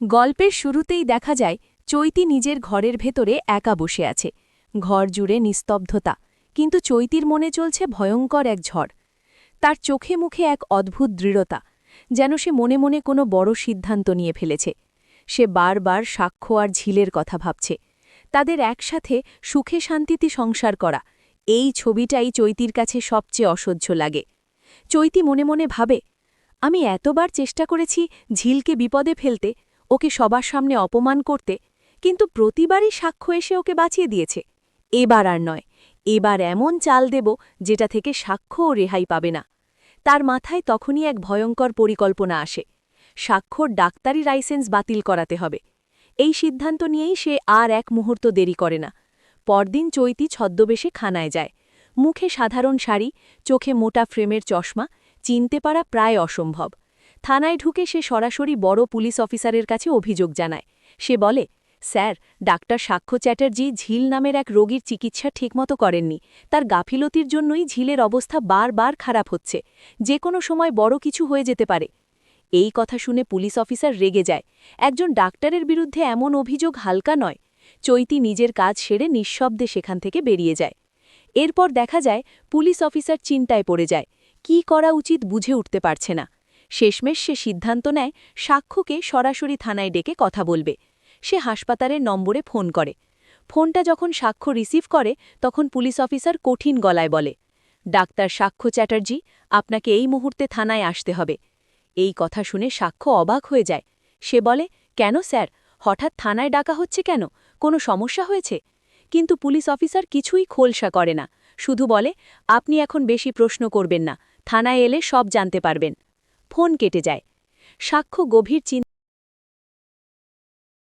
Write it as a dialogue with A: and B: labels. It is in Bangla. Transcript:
A: গল্পের শুরুতেই দেখা যায়, চৈতি নিজের ঘরের ভেতরে একা বসে আছে। ঘর জুড়ে নিস্তব্ধতা, কিন্তু চৈতির মনে চলছে ভয়ঙ্কর এক ঝড়। তার চোখে মুখে এক অদ্ভুত দৃঢ়তা, যেন সে মনে মনে কোনো বড় সিদ্ধান্ত নিয়ে ফেলেছে। সে বারবার সাক্ষ্য আর ঝিলের কথা ভাবছে। তাদের একসাথে সুখে শান্তিতে সংসার করা, এই ছবিটাই চৈতির কাছে সবচেয়ে অসহ্য লাগে। চৈতি মনে মনে ভাবে, আমি এতবার চেষ্টা করেছি ঝিলকে বিপদে ফেলতে ওকে সবার সামনে অপমান করতে, কিন্তু প্রতিবারই সাক্ষ্য এসে ওকে বাঁচিয়ে দিয়েছে। এবার আর নয়, এবার এমন চাল দেব যেটা থেকে সাক্ষ্যও রেহাই পাবে না। তার মাথায় তখনই এক ভয়ঙ্কর পরিকল্পনা আসে। সাক্ষ্যর ডাক্তারি লাইসেন্স বাতিল করাতে হবে। এই সিদ্ধান্ত নিয়েই সে আর এক মুহূর্ত দেরি করে না। পরদিন চৈতি ছদ্মবেশে খানায় যায়। মুখে সাধারণ শাড়ি, চোখে মোটা ফ্রেমের চশমা, চিনতে পারা প্রায় অসম্ভব। থানায় ঢুকে সে সরাসরি বড় পুলিশ অফিসারের কাছে অভিযোগ জানায়। সে বলে, স্যার, ডাক্তার সাক্ষ্য চ্যাটার্জি ঝিল নামের এক রোগীর চিকিৎসা ঠিকমতো করেননি। তার গাফিলতির জন্যই ঝিলের অবস্থা বারবার খারাপ হচ্ছে। যে কোনো সময় বড় কিছু হয়ে যেতে পারে। এই কথা শুনে পুলিশ অফিসার রেগে যায়। একজন ডাক্তারের বিরুদ্ধে এমন অভিযোগ হালকা নয়। চৈতি নিজের কাজ সেরে নিঃশব্দে সেখান থেকে বেরিয়ে যায়। এরপর দেখা যায়, পুলিশ অফিসার চিন্তায় পড়ে যায়। কি করা উচিত বুঝে উঠতে পারছে না। শেষমেশ সে সিদ্ধান্ত নেয় সাক্ষ্যকে সরাসরি থানায় ডেকে কথা বলবে। সে হাসপাতালের নম্বরে ফোন করে। ফোনটা যখন সাক্ষ্য রিসিভ করে, তখন পুলিশ অফিসার কঠিন গলায় বলে, ডাক্তার সাক্ষ্য চ্যাটার্জি, আপনাকে এই মুহূর্তে থানায় আসতে হবে। এই কথা শুনে সাক্ষ্য অবাক হয়ে যায়। সে বলে, কেন স্যার? হঠাৎ থানায় ডাকা হচ্ছে কেন? কোনো সমস্যা হয়েছে? কিন্তু পুলিশ অফিসার কিছুই খোলসা করে না। শুধু বলে, আপনি এখন বেশি প্রশ্ন করবেন না। থানায় এলে সব জানতে পারবেন। ফোন কেটে যায়। সাক্ষ্য গভীর চিন্তা